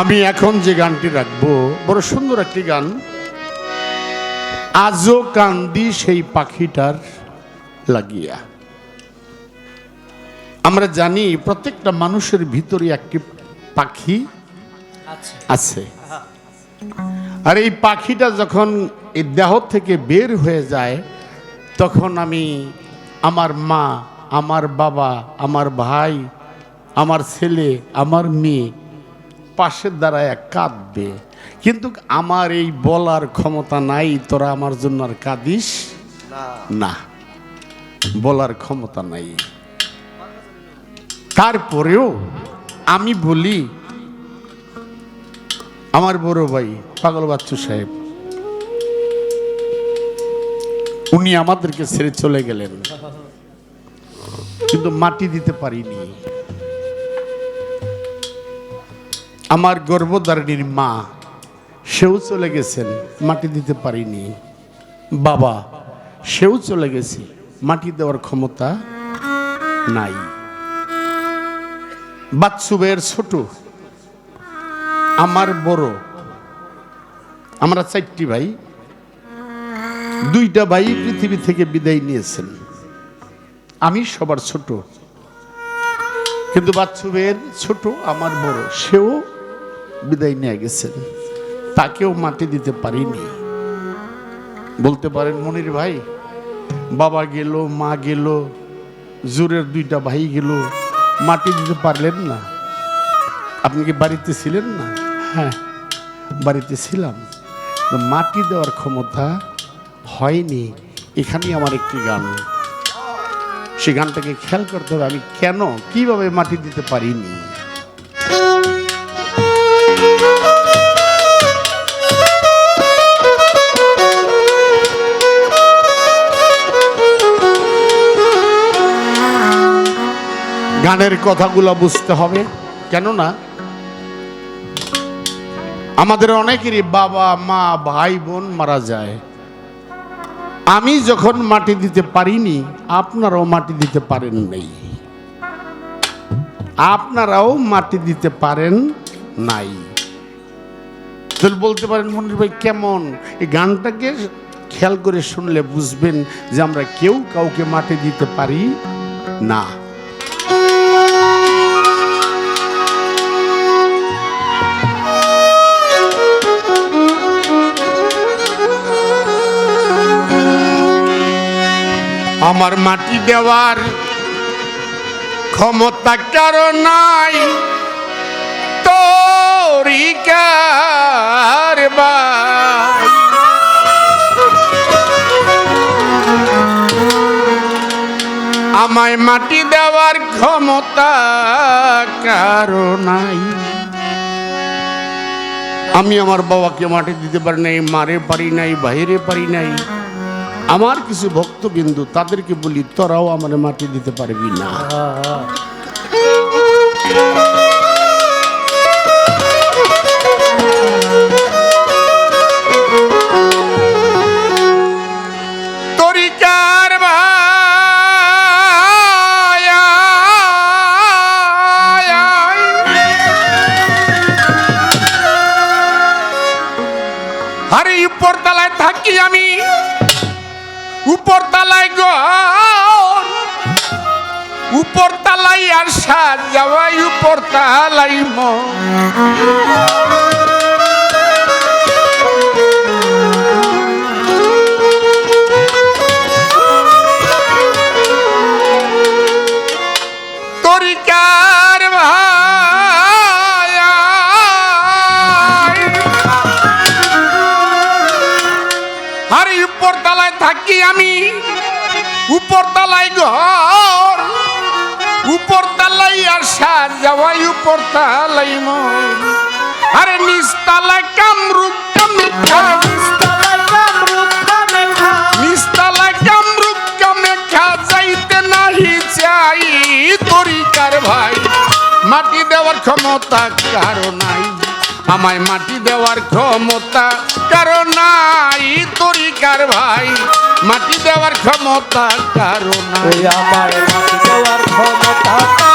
আমি এখন যে গানটি রাখব বড় সুন্দর একটি গান। আজও কান্দি সেই পাখিটার লাগিয়া। আমরা জানি প্রত্যেকটা মানুষের ভিতরে একটি পাখি আচ্ছা। আছে। আর এই পাখিটা যখন এই দেহ থেকে বের হয়ে যায় তখন আমি আমার মা আমার বাবা আমার ভাই আমার ছেলে আমার মেয়ে পাশের দ্বারায় কাঁদবে। কিন্তু আমার এই বলার ক্ষমতা নাই, তোরা আমার জন্য আর কাঁদিস না। বলার ক্ষমতা নাই। তারপরেও আমি বলি, আমার বড় ভাই পাগল বাচ্চু সাহেব, উনি আমাদেরকে ছেড়ে চলে গেলেন। কিন্তু মাটি দিতে পারিনি। আমার গর্ভধারিণীর মা, সেও চলে গেছেন, মাটি দিতে পারিনি। বাবা, সেও চলে গেছে, মাটি দেওয়ার ক্ষমতা নাই। বাচ্চুবের ছোট, আমার বড়, আমরা চারটি ভাই, দুইটা ভাই পৃথিবী থেকে বিদায় নিয়েছেন। আমি সবার ছোট, কিন্তু বাচ্চুবের ছোট, আমার বড়, সেও বিদায় নিয়ে গেছেন। তাকেও মাটি দিতে পারিনি। বলতে পারেন মনির ভাই বাবা গেল মা গেল জোরের দুইটা ভাই গেল মাটি দিতে পারলেন না। আপনি কি বাড়িতে ছিলেন না? হ্যাঁ। বাড়িতে ছিলাম। মাটি দেওয়ার ক্ষমতা হয়নি। এখানেই আমার একটি গান। সে গানটাকে খেয়াল করতে হবে আমি কেন কীভাবে মাটি দিতে পারিনি? গানের কথাগুলো বুঝতে হবে। কেননা আমাদের অনেকেরই বাবা, মা, ভাই, বোন মারা যায়। আমি যখন মাটি দিতে পারিনি, আপনারাও মাটি দিতে পারেন নাই। আপনারাও মাটি দিতে পারেন নাই। বলতে পারেন, মনির ভাই, কেমন? এই গানটাকে খেয়াল করে শুনলে বুঝবেন যে আমরা কেউ কাউকে মাটি দিতে পারি না। আমার মাটি দেওয়ার ক্ষমতা কারও নাই। তরিকার। আমায় মাটি দেওয়ার ক্ষমতা কারও নাই। আমি আমার বাবাকে মাটি দিতে পারি নাই, মারে পারি নাই, বাইরে পারি নাই। আমার কিছু ভক্তবিন্দু তাদেরকে বলি তোরাও আমার মাটি দিতে পারবি না। আমি। উপর তালায় ঘর তালাই আর সাজ যাওয়াই উপর তালাই মন। উপর তলায় ঘর উপর তালাই আর সার যাওয়াই উপর তালাই মন। আরে নিচ তালায় কামেখা যাইতে নাহি চাই তরিকার ভাই। মাটি দেওয়ার ক্ষমতা কারও নাই আমায় মাটি দেওয়ার ক্ষমতা কারও নাই তরিকার ভাই। মাটি দেওয়ার ক্ষমতা কারণ। মাটি দেওয়ার ক্ষমতা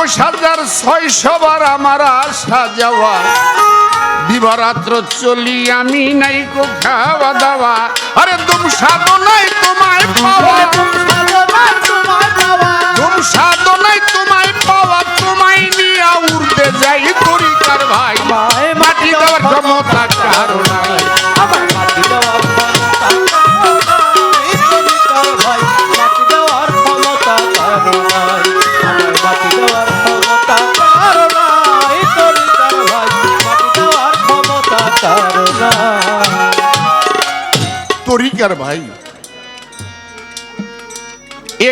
একুশ হাজার ছয়শো বার আমার আসা যাওয়া দিবারাত্র চলি আমি নাই কো খাওয়া দাওয়া। আরে তুম সাধনাই তোমায় পাওয়া। তুম সাধনাই তোমায় পাওয়া তোমায় নিয়ে উড়তে যাই তরিকার ভাই। মাটি দেওয়ার ক্ষমতা কারও তরিকার ভাই।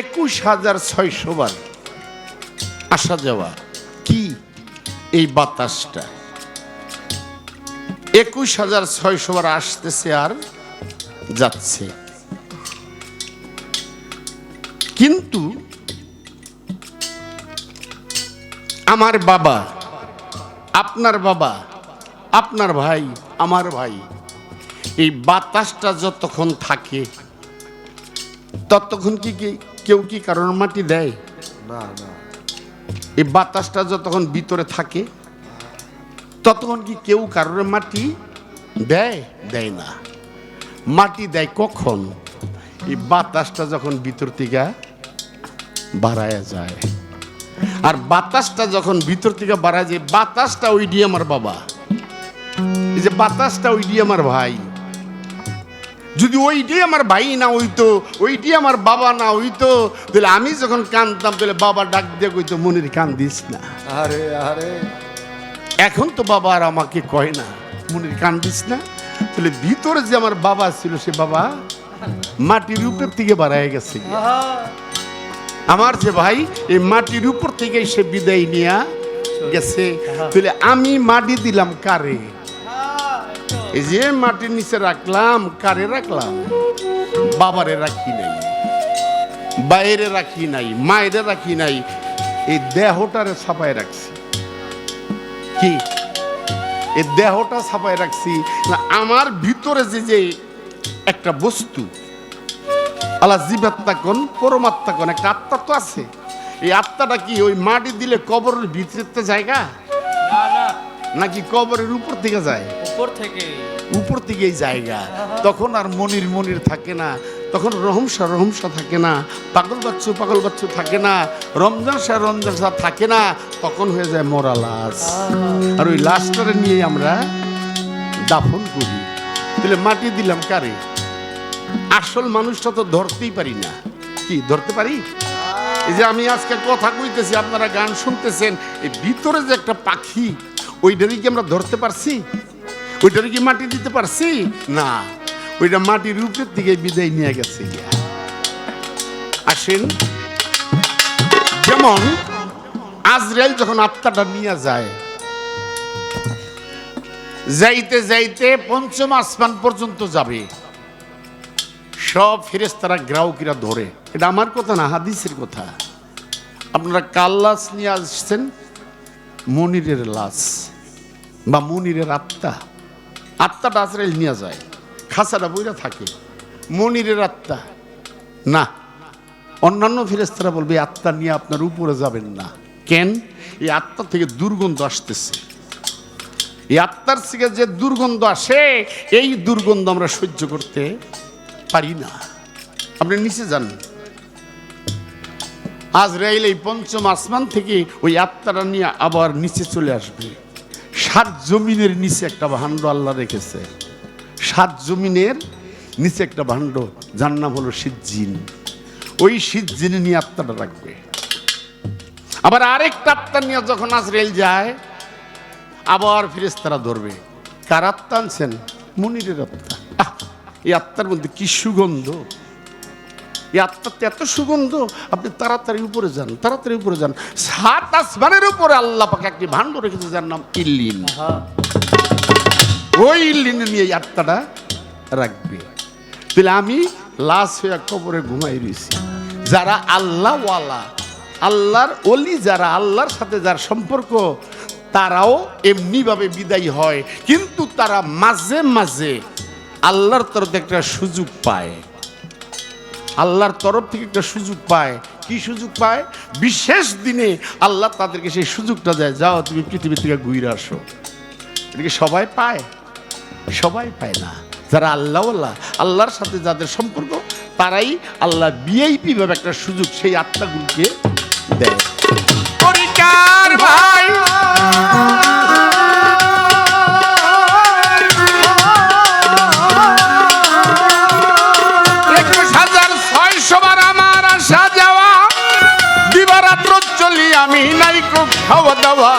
একুশ হাজার ছয়শো বার আসা যাওয়া। কি এই বাতাসটা? একুশ হাজার ছয়শো বার আসতেছে আর যাচ্ছে। কিন্তু আমার বাবা, আপনার বাবা, আপনার ভাই, আমার ভাই এই বাতাসটা যতক্ষণ থাকে ততক্ষণ কি কেউ কি কারণ মাটি দেয়? না না। এই বাতাসটা যতক্ষণ ভিতরে থাকে ততক্ষণ কি কেউ কারোর মাটি দেয়? দেয় না। মাটি দেয় কখন? এই বাতাসটা যখন ভিতর থেকে বাড়ায় যায়। আর বাতাসটা যখন ভিতর থেকে বাড়ায় যায় বাতাসটা ওই দিয়ে আমার বাবা। এই যে বাতাসটা ওই আমার ভাই। যদি ওইটাই আমার ভাই না হইতো ওইটাই আমার বাবা না হইতো তাহলে আমি যখন কানতাম তাহলে বাবা ডাক দিয়ে কইতো মনির কান দিস না। আরে আরে। এখন তো বাবা আর আমাকে কয় না মনির কান দিস না। তাহলে ভিতরে যে আমার বাবা ছিল সে বাবা মাটির উপর থেকে বাড়ায় গেছে। আমার যে ভাই এই মাটির উপর থেকে সে বিদায় নিয়ে গেছে। তাহলে আমি মাটি দিলাম কারে? এই যে মাটির নিচে রাখলাম কারে রাখলাম? বাবারে রাখি নাই বাইরে রাখি নাই মায়েরে রাখি নাই এই দেহটারে ছাপায় রাখছি। কি? এই দেহটা ছাপায় রাখছি না আমার ভিতরে যে যে একটা বস্তু আল্লাহ জীবাত্মা কোন পরমাত্মা কোন একটা আত্মা তো আছে। এই আত্মাটা কি ওই মাটি দিলে কবরের ভিতরে জায়গা? নাকি কবরের উপর থেকে যায়? উপর থেকে। উপর থেকেই জায়গা। তখন আর মনির মনির থাকে না। তখন রহমসা রহমসা থাকে না। পাগল বাচ্চু পাগল বাচ্চু থাকে না। রমজান শাহ রমজান শাহ থাকে না। তখন হয়ে যায় মরা লাশ। আর ওই লাশটারে নিয়ে আমরা দাফন করি। তাহলে মাটি দিলাম কারে? আসল মানুষটা তো ধরতেই পারি না। কি, ধরতে পারি? এই যে আমি আজকে কথা কইতেছি, আপনারা গান শুনতেছেন, এই ভিতরে যে একটা পাখি, ওইটারই কি আমরা ধরতে পারছি? ওইটারে কি মাটি দিতে পারছি? না, ওইটা মাটির উপরের দিকে বিদায় নিয়ে গেছে আসেন। যেমন, আজরাইল যখন আত্মাটা নিয়ে যায়, যাইতে যাইতে পঞ্চম আসমান পর্যন্ত যাবে। সব ফেরেস্তারা গ্রাহকীরা ধরে। এটা আমার কথা না, হাদিসের কথা। আপনারা কাল লাশ নিয়ে আসছেন? মনিরের লাশ বা মনিরের আত্মা। আত্মাটা আজরাইল নিয়ে যায়। খাসাটা বইরা থাকে। মনিরের আত্মা। না। অন্যান্য ফেরেস্তারা বলবে আত্মা নিয়ে আপনার উপরে যাবেন না। কেন? এই আত্মা থেকে দুর্গন্ধ আসতেছে। এই আত্মার থেকে যে দুর্গন্ধ আসে, এই দুর্গন্ধ আমরা সহ্য করতে পারি না। আপনি নিচে যান। আজ রাইল এই পঞ্চম আসমান থেকে ওই আত্মাটা নিয়ে আবার নিচে চলে আসবে। সাত জমিনের নিচে একটা ভাণ্ড আল্লাহ রেখেছে। সাত জমিনের নিচে একটা ভাণ্ড যার নাম হলো সিজ্জিন। ওই সিজ্জিনে নিয়ে আত্মাটা রাখবে। আবার আরেকটা আত্মা নিয়ে যখন আজরাইল যায়, আবার ফেরেস্তারা ধরবে। কার আত্মা আনছেন? মনিরের আত্মা। এই আত্মার মধ্যে কি সুগন্ধ? আত্মাতে এত সুগন্ধ, আপনি তাড়াতাড়ি উপরে যান, তাড়াতাড়ি উপরে যান। সাত আসমানের উপরে আল্লাহ পাকে একটি ভাণ্ড রেখেছে যার নাম ইল্লিন। ওই ইল্লিনে নিয়ে আত্মাটা রাখবে। তাহলে আমি লাশ হয়ে কবরে ঘুমাই রয়েছি। যারা আল্লাহওয়ালা, আল্লাহর অলি যারা আল্লাহর সাথে যার সম্পর্ক, তারাও এমনিভাবে বিদায়ী হয়। কিন্তু তারা মাঝে মাঝে আল্লাহর তরফ একটা সুযোগ পায়। আল্লাহর তরফ থেকে একটা সুযোগ পায়। কি সুযোগ পায়? বিশেষ দিনে আল্লাহ তাদেরকে সেই সুযোগটা দেয়, যাও, তুমি পৃথিবী থেকে ঘুরে আসো। এটাকে সবাই পায় সবাই পায় না। যারা আল্লাহ আল্লাহ আল্লাহর সাথে যাদের সম্পর্ক, তারাই আল্লাহ বিআইপি ভাবে একটা সুযোগ সেই আত্মাগুলোকে দেয়। দাওয়া।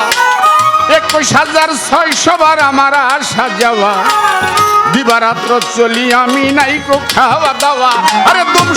একুশ হাজার ছয়শো বার আমার আসা যাওয়া। দিবারাত্র চলি আমি নাই খাওয়া দাওয়া। আরে তুম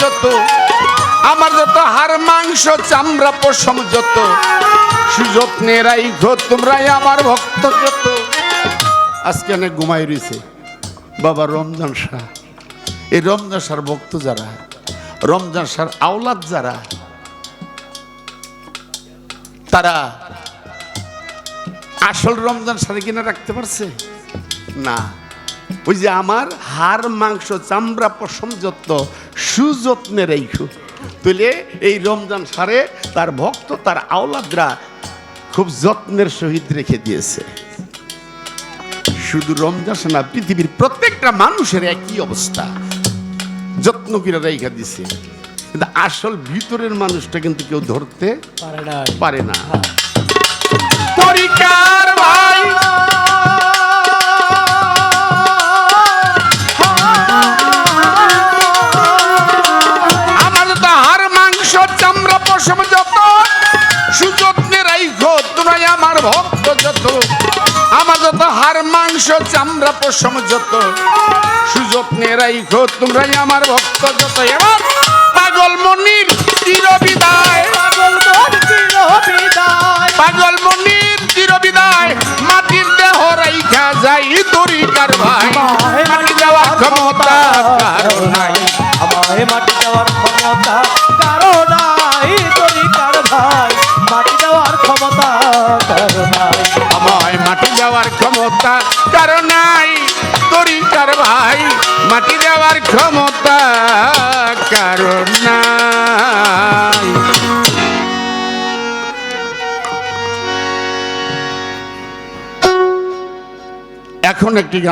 যত, আমার যত হার মাংস, চামড়া, পশম যত, সুযত্নে রাইখো তোমরা আমার ভক্ত যত। আজকে অনেক ঘুমাই রয়েছে বাবা, রমজান শাহ এই রমজান সার ভক্ত যারা, রমজান সার আওলাদ যারা, তারা আসল রমজান সারে কিনা রাখতে পারছে? না। ওই যে আমার হাড় মাংস চামড়া পশম যত্ন সুযত্নে রেখো তুলে এই রমজান সারে তার ভক্ত তার আওলাদরা খুব যত্নের সহিত রেখে দিয়েছে। শুধু রমজান না পৃথিবীর প্রত্যেকটা মানুষের একই অবস্থা। যত্ন করে রেখা দিছে। কিন্তু আসল ভিতরের মানুষটা কিন্তু কেউ ধরতে পারে নাই। পারে না। পরিকার ভাই পশম যত সুযত্নে রাইখো তোমরাই আমার ভক্ত যত আমার যত হাড় মাংস চামড়া পশম যত সুযত্নে রাইখো তোমরাই আমার ভক্ত যত এবার পাগল মনির চির বিদায় পাগল মন বিদায় পাগল মনির চির বিদায় মাটির দেহ রাইখা যাই তরিকার ভাই মাটি দেওয়ার ক্ষমতা কারও নাই। আমায় মাটি দেওয়ার ক্ষমতা কারও নাই। মাটি দেওয়ার ক্ষমতা কারও নাই আমায় মাটি দেওয়ার ক্ষমতা কারও নাই তরিকার ভাই। মাটি দেওয়ার ক্ষমতা কারও নাই। এখন একটি